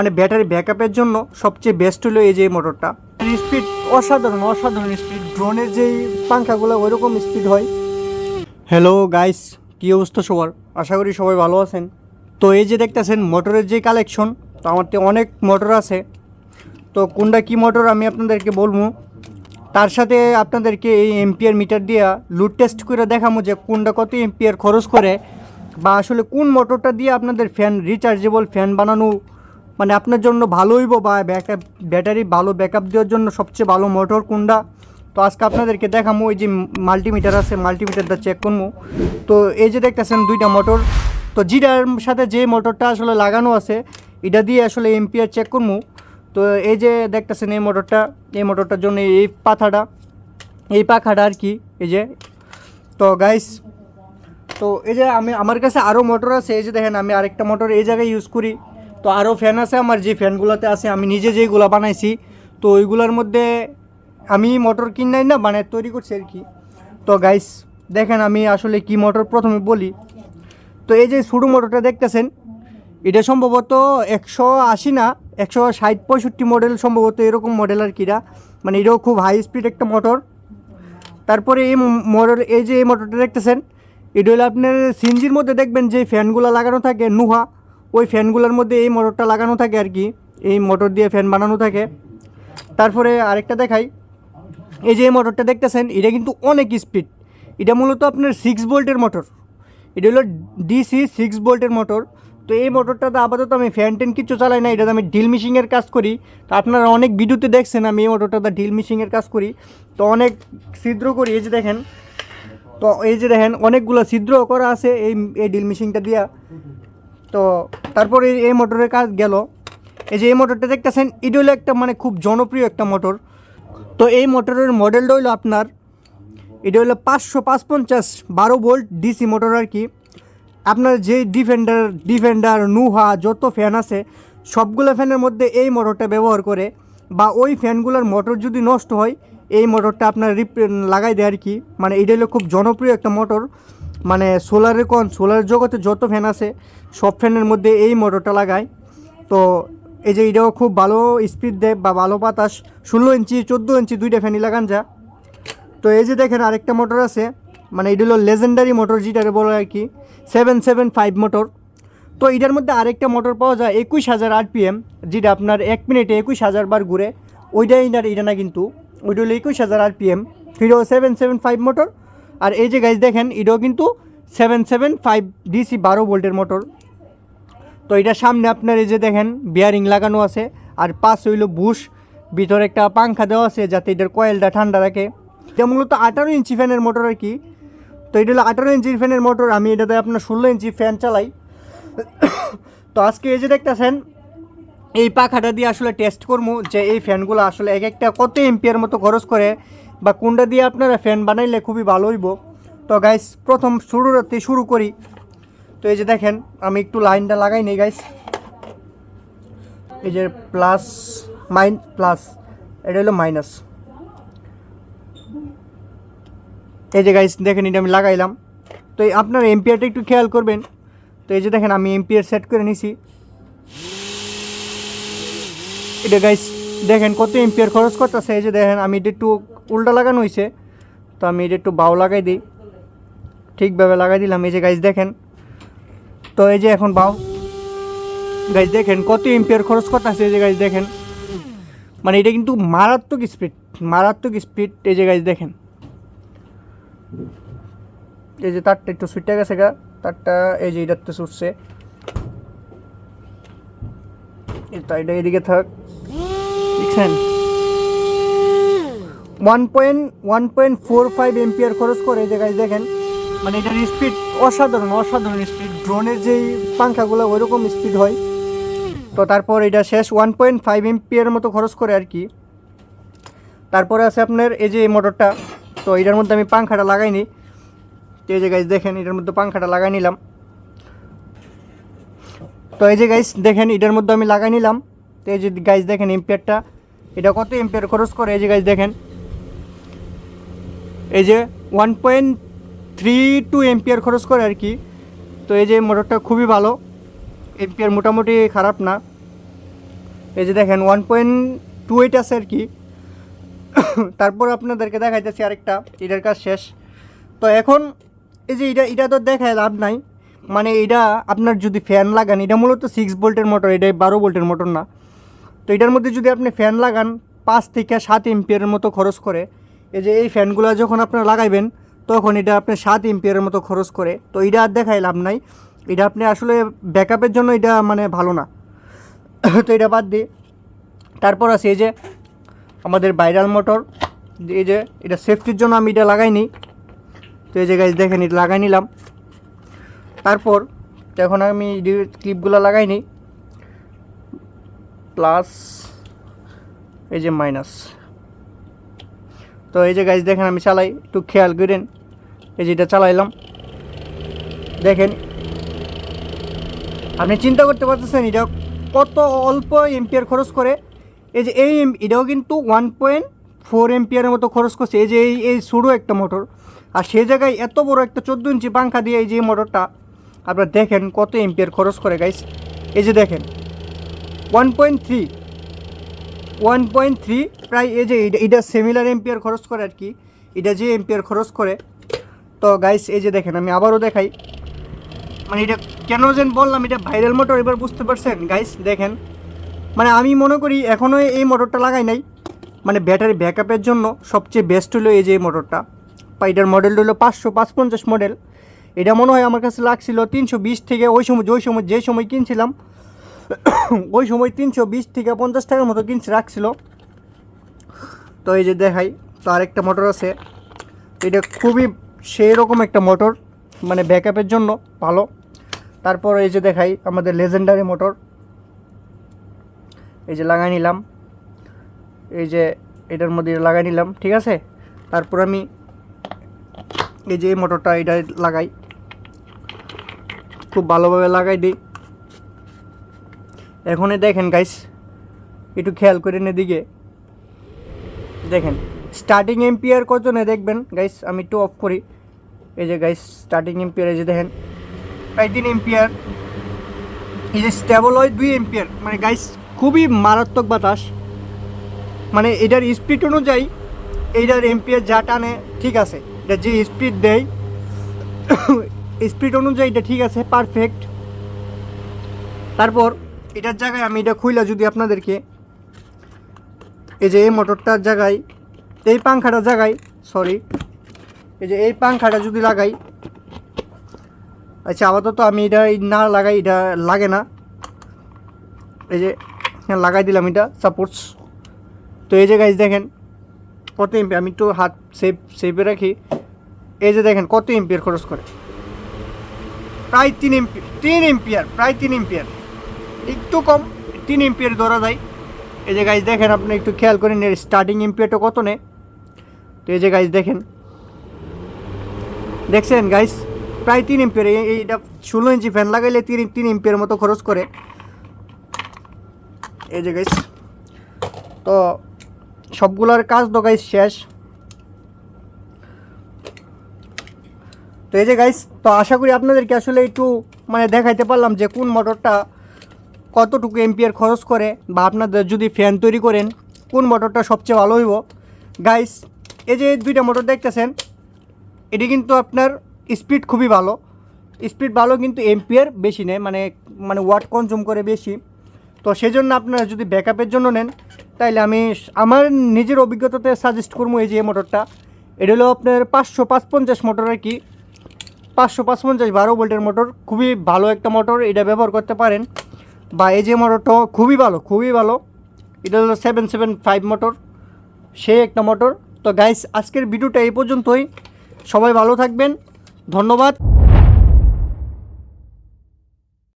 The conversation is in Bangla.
মানে ব্যাটারি ব্যাকআপের জন্য সবচেয়ে বেস্ট হলো এই যে মোটরটা স্পিড অসাধারণ অসাধারণ স্পিড ড্রোনের যেই পাঙ্খাগুলো ওইরকম স্পিড হয়। হ্যালো গাইস কী অবস্থা সবার? আশা করি সবাই ভালো আছেন। তো এই যে দেখতেছেন মোটরের যে কালেকশন তো আমার তো অনেক মোটর আছে। তো কোনটা কি মোটর আমি আপনাদেরকে বলব। তার সাথে আপনাদেরকে এই এমপিআর মিটার দিয়ে লুড টেস্ট করে দেখাবো যে কোনটা কত এমপিআর খরচ করে, বা আসলে কোন মোটরটা দিয়ে আপনাদের ফ্যান রিচার্জেবল ফ্যান বানানো মানে আপনার জন্য ভালো হইব বা ব্যাকআপ ব্যাটারি ভালো ব্যাকআপ দেওয়ার জন্য সবচেয়ে ভালো মোটর কোনটা? তো আজকে আপনাদেরকে দেখাবো এই যে মাল্টিমিটার আছে মাল্টিমিটারটা চেক করব তো এই যে দেখতেছেন দুইটা মোটর তো জিটার সাথে যে মোটরটা আসলে লাগানো আছে, এটা দিয়ে আসলে এমপিআর চেক করব তো এই যে দেখতেছেন এই মোটরটা এই মোটরটার জন্য এই পাথাটা এই পাখাটা আর কি, এই যে। তো গাইস তো এই যে আমি, আমার কাছে আরও মোটর আছে, এই যে দেখেন আমি আরেকটা মোটর এই জায়গায় ইউজ করি। তো আরও ফ্যান আছে, আমার যে ফ্যানগুলোতে আছে, আমি নিজে যেইগুলো বানাইছি, তো ওইগুলোর মধ্যে আমি মোটর কিনাই না মানে তৈরি করছি আর কি। তো গাইস দেখেন আমি আসলে কি মোটর প্রথমে বলি। তো এই যে ছোটো মোটরটা দেখতেছেন, এটা সম্ভবত একশো আশি না, একশো ষাট পঁয়ষট্টি মডেল সম্ভবত এরকম মডেল আর কিরা মানে এটাও খুব হাই স্পিড একটা মোটর তারপরে এই মডেল এই যে এই মোটরটা দেখতেছেন, এটা হলো আপনার সিনজির মধ্যে দেখবেন যে ফ্যানগুলো লাগানো থাকে, নুহা। ওই ফ্যানগুলোর মধ্যে এই মোটরটা লাগানো থাকে আর কি। এই মোটর দিয়ে ফ্যান বানানো থাকে। তারপরে আরেকটা দেখাই। এই যে এই মোটরটা দেখতেছেন, এটা কিন্তু অনেক স্পিড এটা মূলত আপনার সিক্স ভোল্টের মোটর। এটা হলো ডিসি সিক্স ভোল্টের মোটর। তো এই মোটরটাতে আপাতত আমি ফ্যান টেন কিছু চালাই না এটাতে আমি ডিল মিশিংয়ের কাজ করি। তো আপনারা অনেক ভিডিওতে দেখছেন আমি এই মোটরটাতে ডিল মিশিংয়ের কাজ করি। তো অনেক ছিদ্র করি, এই যে দেখেন। তো এই যে দেখেন, অনেকগুলো ছিদ্র করা আছে এই এই ডিল মিশিংটা দিয়া। তো তারপরে এই- মোটরের কাজ গেল। এই যে এই মোটরটা দেখতেছেন, এটা হলো একটা মানে খুব জনপ্রিয় একটা মোটর। তো এই মোটরের মডেলটা হলো আপনার, এটা হলো পাঁচশো পাঁচ পঞ্চাশ বারো ভোল্ট ডিসি মোটর আর কি। আপনার যে ডিফেন্ডার ডিফেন্ডার, নুহা, যত ফ্যান আছে, সবগুলো ফ্যানের মধ্যে এই মোটরটা ব্যবহার করে বা ওই ফ্যানগুলোর মোটর যদি নষ্ট হয়, এই মোটরটা আপনার রিপ লাগাই দেয় আর কি। মানে এটা হলো খুব জনপ্রিয় একটা মোটর। মানে সোলারের কোন? সোলার জগতে যত ফ্যান আছে, সব ফ্যানের মধ্যে এই মোটরটা লাগায়। তো এই যে এটাও খুব ভালো স্পিড দেয় বা ভালো বাতাস, ষোলো ইঞ্চি, চোদ্দ ইঞ্চি দুইটা ফ্যানই লাগান যা। তো এই যে দেখেন আরেকটা মোটর আছে মানে এটা হলো লেজেন্ডারি মোটর যেটাকে বলে আর কি সেভেন সেভেন ফাইভ মোটর তো এটার মধ্যে আরেকটা মোটর পাওয়া যায়, একুশ হাজার আরপিএম যেটা আপনার এক মিনিটে একুশ হাজার বার ঘুরে, ওইটাই না, এটা না কিন্তু, ওইটা হলো একুশ হাজার RPM hero seven seven five motor আর এই যে গাইজ দেখেন, এটাও কিন্তু সেভেন সেভেন ফাইভ ডিসি বারো ভোল্টের মোটর তো এটা সামনে আপনার এই যে দেখেন বিয়ারিং লাগানো আছে, আর পাশ হইল বুশ ভিতরে একটা পাংখা দেওয়া আছে যাতে এটার কয়েলটা ঠান্ডা রাখে। এটা মূলত আঠারো ইঞ্চি ফ্যানের মোটর আর কি। তো এটা হলো আঠারো ইঞ্চির ফ্যানের মোটর আমি এটাতে আপনার ষোলো ইঞ্চি ফ্যান চালাই। তো আজকে এই যে দেখতেছেন, এই পাখাটা দিয়ে আসলে টেস্ট করব যে এই ফ্যানগুলো আসলে এক একটা কত এমপিয়ার মতো খরচ করে। বা কোনটা দিয়ে আপনারা ফ্যান বানাইলে খুবই ভালো হইব। তো গাইস প্রথম শুরুতে শুরু করি। তো এই যে দেখেন, আমি একটু লাইনটা লাগাই নেই গাইস এই যে প্লাস মাইন প্লাস এটা হলো মাইনাস এই যে গাইস দেখেন এটা আমি লাগাইলাম। তো আপনার এমপিআরটা একটু খেয়াল করবেন। তো এই যে দেখেন, আমি এমপিআর সেট করে নিছি। এটা গাইস দেখেন কত এমপিআর খরচ করতেছে। এই যে দেখেন, আমি এটা একটু উল্টা লাগানো হয়েছে তো আমি এটা একটু বাউ লাগাই দিই। ঠিকভাবে লাগাই দিলাম। এই যে গাইস দেখেন। তো এই যে এখন বাউ। গাইস দেখেন, কত এমপিআর খরচ করতেছে এই যে গাইস দেখেন। মানে এটা কিন্তু মারাত্মক স্পিড মারাত্মক স্পিড এই যে গাইস দেখেন। এই যে তারটা একটু সুইটটা গেছে গা। তারটা এই যে এটাতে ছুটছে এটা এদিকে থাক। দেখছেন? One point one point four five ampere খরচ করে যে গাইস দেখেন মানে এটার স্পিড অসাধারণ অসাধারণ স্পিড ড্রোনের যেই পাঙ্খাগুলো ওইরকম স্পিড হয়। তো তারপর এটা শেষ, ওয়ান পয়েন্ট ফাইভ এমপিআর মতো খরচ করে আর কি। তারপরে আছে আপনার এই যে এই মোটরটা তো এটার মধ্যে আমি পাংখাটা লাগাইনি তো এই যে গাইজ দেখেন, এটার মধ্যে পাংখাটা লাগাই নিলাম। তো এই যে গাইজ দেখেন, এটার মধ্যে আমি লাগাই নিলাম। তো এই যে গাইজ দেখেন এম্পিয়ারটা, এটা কত এম্পিয়ার খরচ করে? এই যে গাইজ দেখেন এই যে one point three two ampere খরচ করে আর কি। তো এই যে মোটরটা খুবই ভালো। এম্পিয়ার মোটামুটি খারাপ না। এই যে দেখেন ওয়ান পয়েন্ট টু এইট আছে আর কি। তারপর আপনাদেরকে দেখাইতেছি আরেকটা, এটার কাজ শেষ। তো এখন এই যে এটা এটা তো দেখায় লাভ নাই। মানে এটা আপনার যদি ফ্যান লাগান, এটা মূলত সিক্স ভোল্টের মোটর এটা বারো ভোল্টের মোটর না। তো এটার মধ্যে যদি আপনি ফ্যান লাগান, পাঁচ থেকে সাত এম্পিয়ারের মতো খরচ করে। এই যে এই ফ্যানগুলো যখন আপনারা লাগাইবেন, তখন এটা আপনি সাত এম্পিয়ারের মতো খরচ করে। তো এটা আর দেখায় লাভ নাই। এটা আপনি আসলে ব্যাকআপের জন্য এটা মানে ভালো না। তো এটা বাদ দিই তারপর আছে এই যে আমাদের ভাইরাল মোটর এই যে এটা সেফটির জন্য আমি এটা লাগাইনি। তো এই যে গাছ দেখেন, এটা লাগাই নিলাম। তারপর এখন আমি ক্লিপগুলো লাগাইনি প্লাস এই যে মাইনাস তো এই যে গাছ দেখেন আমি চালাই, একটু খেয়াল করেন। এই যে এটা চালাইলাম। দেখেন। আপনি চিন্তা করতে পারতেছেন এটা কত অল্প এম্পিয়ার খরচ করে। এই যে এই এটাও কিন্তু ওয়ান পয়েন্ট ফোর এম্পিয়ারের মতো খরচ করছে। এই যে এই এই ছোটো একটা মোটর আর সেই জায়গায় এত বড় একটা চোদ্দ ইঞ্চি পাঙ্খা দিয়ে এই যে মোটরটা আপনারা দেখেন কত এম্পিয়ার খরচ করে গাইস এই যে দেখেন। One point three one point three প্রায় এই যে এটা সিমিলার এম্পিয়ার খরচ করে আর কি। এটা যে এম্পিয়ার খরচ করে। তো গাইস এই যে দেখেন, আমি আবারও দেখাই। মানে এটা কেন যেন বললাম, এটা ভাইরাল মোটর এবার বুঝতে পারছেন? গাইস দেখেন। মানে আমি মনে করি এখনও এই মোটরটা লাগাই নাই। মানে ব্যাটারি ব্যাকআপের জন্য সবচেয়ে বেস্ট হলো এই যে এই মোটরটা বা এটার মডেলটা হলো পাঁচশো পাঁচ পঞ্চাশ মডেল এটা মনে হয় আমার কাছে লাগছিল তিনশো বিশ থেকে ওই সময় ওই সময় যে সময় কিনছিলাম ওই সময় তিনশো বিশ থেকে পঞ্চাশ টাকার মতো কিনছে, রাখছিল। তো এই যে দেখাই, তো আরেকটা মোটর আছে। এটা খুবই সেই রকম একটা মোটর মানে ব্যাকআপের জন্য ভালো। তারপর এই যে দেখাই, আমাদের লেজেন্ডারি মোটর এই যে লাগাই নিলাম। এই যে এটার মধ্যে লাগাই নিলাম, ঠিক আছে? তারপর আমি এই যে এই মোটরটা এটা লাগাই। খুব ভালোভাবে লাগাই দিই। এখনই দেখেন গাইস একটু খেয়াল করে নে দিকে দেখেন স্টার্টিং এম্পিয়ার কত নে দেখবেন? গাইস আমি একটু অফ করি। এই যে গাইস স্টার্টিং এম্পিয়ার এই যে দেখেন প্রায় তিন এম্পিয়ার এই যে স্টেবল হয় দুই এম্পিয়ার মানে গাইস খুবই মারাত্মক বাতাস। মানে এটার স্পিড অনুযায়ী এইটার এম্পিয়ার যা টানে, ঠিক আছে। এটা যে স্পিড দেয় স্পিড অনুযায়ী এটা ঠিক আছে পারফেক্ট তারপর এটার জায়গায় আমি এটা খুইলা যদি আপনাদেরকে, এই যে এই মোটরটার জায়গায়, এই পাংখাটার জায়গায় সরি এই যে এই পাংখাটা যদি লাগাই আচ্ছা আপাতত আমি এটা না লাগাই, এটা লাগে না। এই যে লাগাই দিলাম এটা সাপোর্টস তো এই যে গাইজ দেখেন, কত এমপি আমি একটু হাত সেভ সেভে রাখি। এই যে দেখেন কত এম্পিয়ার খরচ করে। প্রায় তিন এমপি তিন এম্পিয়ার প্রায় তিন এম্পিয়ার একটু কম, তিন এম্পিয়ার ধরা যায়। এই যে গাইজ দেখেন, আপনি একটু খেয়াল করেন, এর স্টার্টিং এম্পিয়ারটা কত নেয় তো এই যে গাইজ দেখেন। দেখছেন গাইস প্রায় তিন এম্পিয়ার এইটা ষোলো ইঞ্চি ফ্যান লাগাইলে তিন তিন এম্পিয়ার মতো খরচ করে। এই যে গাইস তো সবগুলোর কাজ তো গাইস শেষ। তো এই যে গাইস তো আশা করি আপনাদেরকে আসলে একটু মানে দেখাইতে পারলাম যে কোন মোটরটা কতটুকু এম্পিয়ার খরচ করে বা আপনাদের যদি ফ্যান তৈরি করেন, কোন মোটরটা সবচেয়ে ভালো হইব? গাইস এই যে দুইটা মোটর দেখতেছেন, এটি কিন্তু আপনার স্পিড খুবই ভালো। স্পিড ভালো কিন্তু এম্পিয়ার বেশি নেয় মানে মানে ওয়াট কনজিউম করে বেশি। তো সেই জন্য আপনারা যদি ব্যাকআপের জন্য নেন, তাইলে আমি আমার নিজের অভিজ্ঞতাতে সাজেস্ট করব এই যে মোটরটা। এটা হলো আপনার পাঁচশো পাঁচ পঞ্চাশ মোটর আর কি। পাঁচশো পাঁচ পঞ্চাশ বারো ভোল্টের মোটর, খুবই ভালো একটা মোটর, এটা ব্যবহার করতে পারেন। বা এই যে মোটরটা খুবই ভালো খুবই ভালো। এটা হলো সেভেন সেভেন ফাইভ মোটর সে একটা মোটর তো গাইস আজকের ভিডিওটা এই পর্যন্তই। সবাই ভালো থাকবেন। ধন্যবাদ।